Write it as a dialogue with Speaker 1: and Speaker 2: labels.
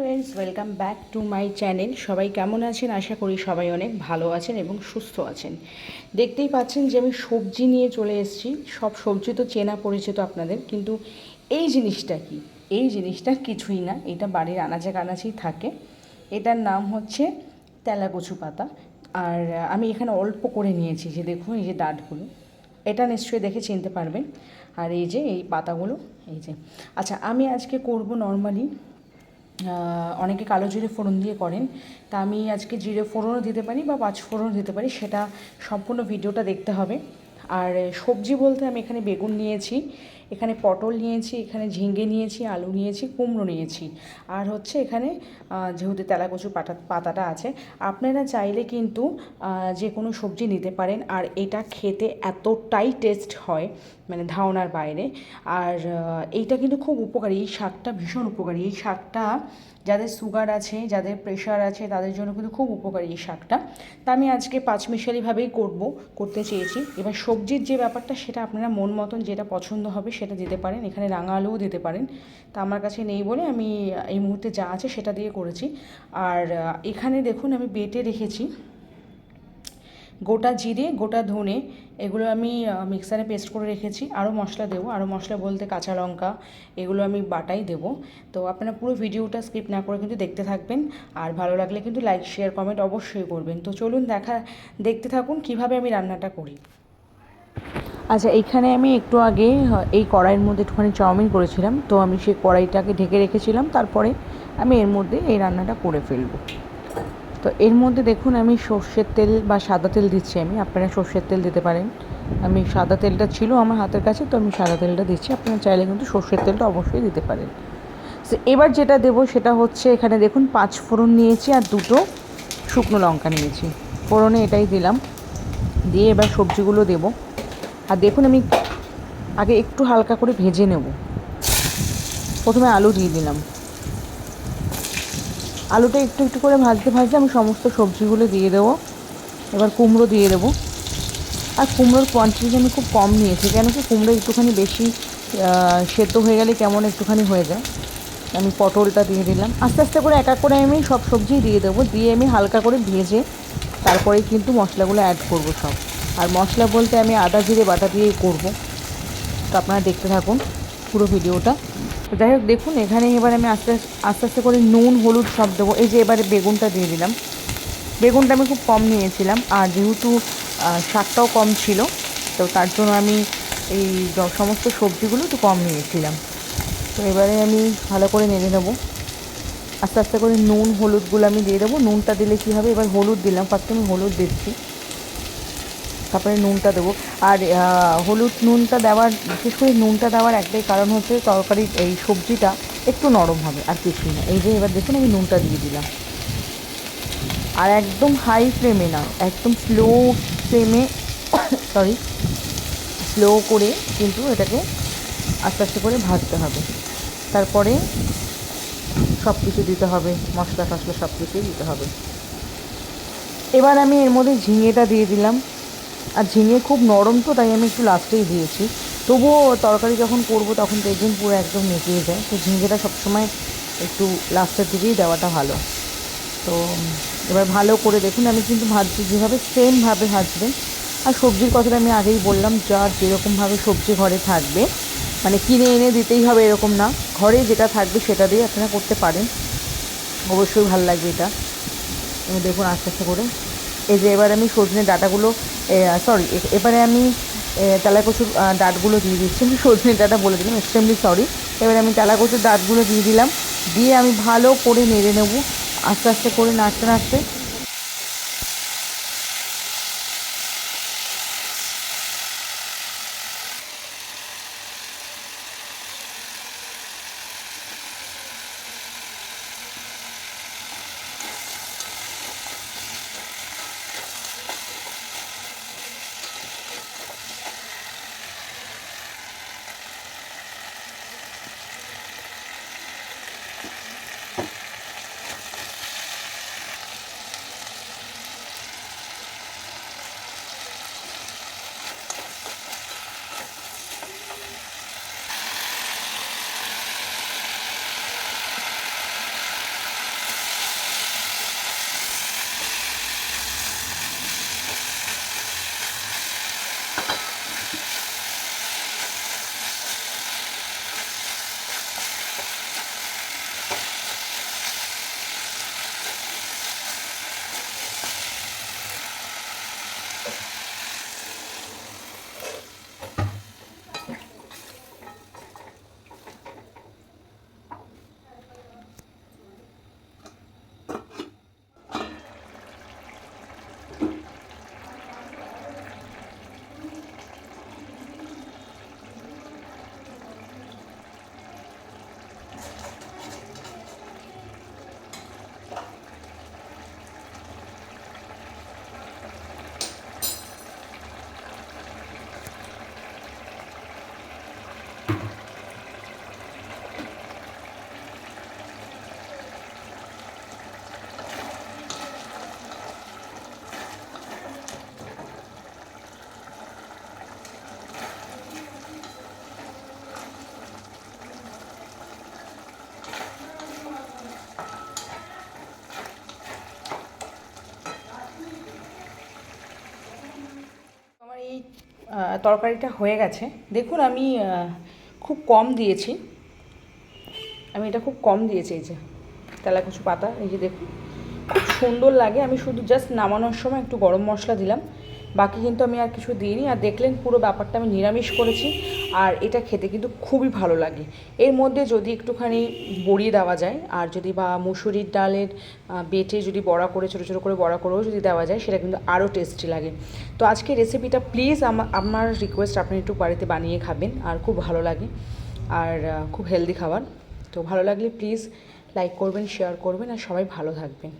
Speaker 1: Friends welcome back to my channel সবাই কেমন আছেন? আশা করি সবাই অনেক ভালো আছেন এবং সুস্থ আছেন। দেখতেই পাচ্ছেন যে আমি সবজি নিয়ে চলে এসেছি। সব সবজি তো চেনা পরিচিত আপনাদের, কিন্তু এই জিনিসটা কি? এই জিনিসটা কিছুই না। এটা বাড়ির আনাচে কানাচেই থাকে। এটার নাম হচ্ছে তেলাকচু পাতা। আর আমি এখানে অল্প করে নিয়েছি, যে দেখুন, এই যে ডাঁটগুলো এটা নিশ্চয়ই দেখে চিনতে পারবেন। আর এই যে, এই পাতাগুলো, এই যে। আচ্ছা আমি আজকে করব নর্মালি অনেকে কালো জিরে ফোড়ন দিয়ে করেন। তা আমি আজকে জিরে ফোড়নও দিতে পারি বা পাঁচ ফোড়নও দিতে পারি, সেটা সম্পূর্ণ ভিডিওটা দেখতে হবে। আর সবজি বলতে আমি এখানে বেগুন নিয়েছি, এখানে পটল নিয়েছি, এখানে ঝিঙ্গে নিয়েছি, আলু নিয়েছি, কুমড়ো নিয়েছি। আর হচ্ছে এখানে যেহেতু তেলাকচু পাতা পাতাটা আছে, আপনারা চাইলে কিন্তু যে কোনো সবজি নিতে পারেন। আর এটা খেতে এতটাই টেস্ট হয় মানে ধারণার বাইরে। আর এইটা কিন্তু খুব উপকারী, এই শাকটা ভীষণ উপকারী। এই শাকটা যাদের সুগার আছে, যাদের প্রেশার আছে, তাদের জন্য কিন্তু খুব উপকারী এই শাকটা তা আমি আজকে পাঁচমিশালিভাবেই করব, করতে চেয়েছি। এবার সবজির যে ব্যাপারটা, সেটা আপনারা মন মতন যেটা পছন্দ হবে সেটা দিতে পারেন। এখানে রাঙা আলুও দিতে পারেন। তা আমার কাছে নেই বলে আমি এই মুহূর্তে যা আছে সেটা দিয়ে করেছি। আর এখানে দেখুন আমি বেটে রেখেছি গোটা জিরে, গোটা ধনে। এগুলো আমি মিক্সারে পেস্ট করে রেখেছি। আরও মশলা দেবো। আরও মশলা বলতে কাঁচা লঙ্কা, এগুলো আমি বাটাই দেবো। তো আপনারা পুরো ভিডিওটা স্কিপ না করে কিন্তু দেখতে থাকবেন। আর ভালো লাগলে কিন্তু লাইক শেয়ার কমেন্ট অবশ্যই করবেন। তো চলুন দেখা, দেখতে থাকুন কীভাবে আমি রান্নাটা করি। আচ্ছা এইখানে আমি একটু আগে এই কড়াইয়ের মধ্যে একটুখানি চাউমিন করেছিলাম। তো আমি সেই কড়াইটাকে ঢেকে রেখেছিলাম। তারপরে আমি এর মধ্যে এই রান্নাটা করে ফেলব। তো এর মধ্যে দেখুন, আমি সর্ষের তেল বা সাদা তেল দিচ্ছি আমি। আপনারা সর্ষের তেল দিতে পারেন। আমি সাদা তেলটা ছিল আমার হাতের কাছে, তো আমি সাদা তেলটা দিচ্ছি। আপনারা চাইলে কিন্তু সর্ষের তেলটা অবশ্যই দিতে পারেন। তো এবার যেটা দেবো সেটা হচ্ছে এখানে দেখুন, পাঁচ ফোড়ন নিয়েছি আর দুটো শুকনো লঙ্কা নিয়েছি। ফোড়নে এটাই দিলাম। দিয়ে এবার সবজিগুলো দেবো। আর দেখুন আমি আগে একটু হালকা করে ভেজে নেব। প্রথমে আলু দিয়ে দিলাম। আলুটা একটু একটু করে ভাজতে ভাজতে আমি সমস্ত সবজিগুলো দিয়ে দেবো। এবার কুমড়ো দিয়ে দেবো। আর কুমড়োর কোয়ান্টিটি আমি খুব কম নিয়েছি কেন কি কুমড়ো একটুখানি বেশি সেদ্ধ হয়ে গেলে কেমন একটুখানি হয়ে যায়। আমি পটলটা দিয়ে দিলাম। আস্তে আস্তে করে এক এক করে আমি সব সবজি দিয়ে দেবো। দিয়ে আমি হালকা করে ভেজে তারপরেই কিন্তু মশলাগুলো অ্যাড করব সব। আর মশলা বলতে আমি আদা, জিরে, বাটা দিয়েই করব। তো আপনারা দেখতে থাকুন পুরো ভিডিওটা। তো যাই হোক, দেখুন এখানে এবার আমি আস্তে আস্তে আস্তে করে নুন, হলুদ সব দেবো। এই যে এবারে বেগুনটা দিয়ে দিলাম। বেগুনটা আমি খুব কম নিয়েছিলাম, আর যেহেতু শাকটাও কম ছিল, তো তার জন্য আমি এই সমস্ত সবজিগুলো একটু কম নিয়েছিলাম। তো এবারে আমি ভালো করে নেড়ে নেব। আস্তে আস্তে করে নুন, হলুদগুলো আমি দিয়ে দেবো। নুনটা দিলে কী হবে? এবার হলুদ দিলাম। ফার্স্টে আমি হলুদ দিচ্ছি। তারপরে নুনটা দেবো। আর হলুদ নুনটা দেওয়ার, বিশেষ করে নুনটা দেওয়ার একটাই কারণ হচ্ছে তরকারির এই সবজিটা একটু নরম হবে, আর কিছুই না। এই যে এবার দেখুন আমি নুনটা দিয়ে দিলাম। আর একদম হাই ফ্লেমে না, একদম স্লো ফ্লেমে সরি স্লো করে কিন্তু এটাকে আস্তে আস্তে করে ভাজতে হবে। তারপরে সব কিছু দিতে হবে মশলা টশলা সব কিছুই দিতে হবে। এবার আমি এর মধ্যে ঝিঙেটা দিয়ে দিলাম। আর ঝিঙে খুব নরম তো, তাই আমি একটু লাস্টেই দিয়েছি। তবুও তরকারি যখন করব, তখন দেখবেন পুরো একদম মেটিয়ে যায়। তো ঝিঙেটা সবসময় একটু লাস্টের দিকেই দেওয়াটা ভালো। তো, এবার ভালো করে দেখুন, আমি কিন্তু ভাজছি, যেভাবে সেমভাবে ভাজবেন। আর সবজির কথাটা আমি আগেই বললাম, যার যেরকমভাবে সবজি ঘরে থাকবে মানে কিনে এনে দিতেই হবে এরকম না। ঘরে যেটা থাকবে সেটা দিয়ে আপনারা করতে পারেন। অবশ্যই ভালো লাগবে এটা। দেখুন আস্তে আস্তে করে। এই যে এবার আমি সজনে ডাটাগুলো সরি এবারে আমি তেলা কচুর ডাঁটগুলো দিয়ে দিচ্ছি। আমি সজনে ডাটা বলে দিলাম এক্সট্রিমলি সরি এবারে আমি তেলা কচুর ডাঁটগুলো দিয়ে দিলাম। দিয়ে আমি ভালো করে নেড়ে নেব। আস্তে আস্তে করে নাড়তে নাড়তে। তরকারিটা হয়ে গেছে। দেখুন, আমি খুব কম দিয়েছি। আমি এটা খুব কম দিয়েছি, এই যে তেলাকুচু পাতা, এই যে দেখুন, খুব সুন্দর লাগে। আমি শুধু জাস্ট নামানোর সময় একটু গরম মশলা দিলাম। বাকি কিন্তু আমি আর কিছু দিইনি। আর দেখলেন পুরো ব্যাপারটা আমি নিরামিষ করেছি, আর এটা খেতে কিন্তু খুবই ভালো লাগে। এর মধ্যে যদি একটুখানি বড়িয়ে দেওয়া যায়, আর যদি বা মুসুরির ডালের বেটে যদি বড়া করে, ছোটো ছোটো করে বড়া করেও যদি দেওয়া যায়, সেটা কিন্তু আরও টেস্টি লাগে। তো আজকে রেসিপিটা প্লিজ আমার রিকোয়েস্ট আপনি একটু বাড়িতে বানিয়ে খাবেন, আর খুব ভালো লাগে। আর খুব হেলদি খাবার। তো ভালো লাগলে প্লিজ লাইক করবেন, শেয়ার করবেন, আর সবাই ভালো থাকবেন।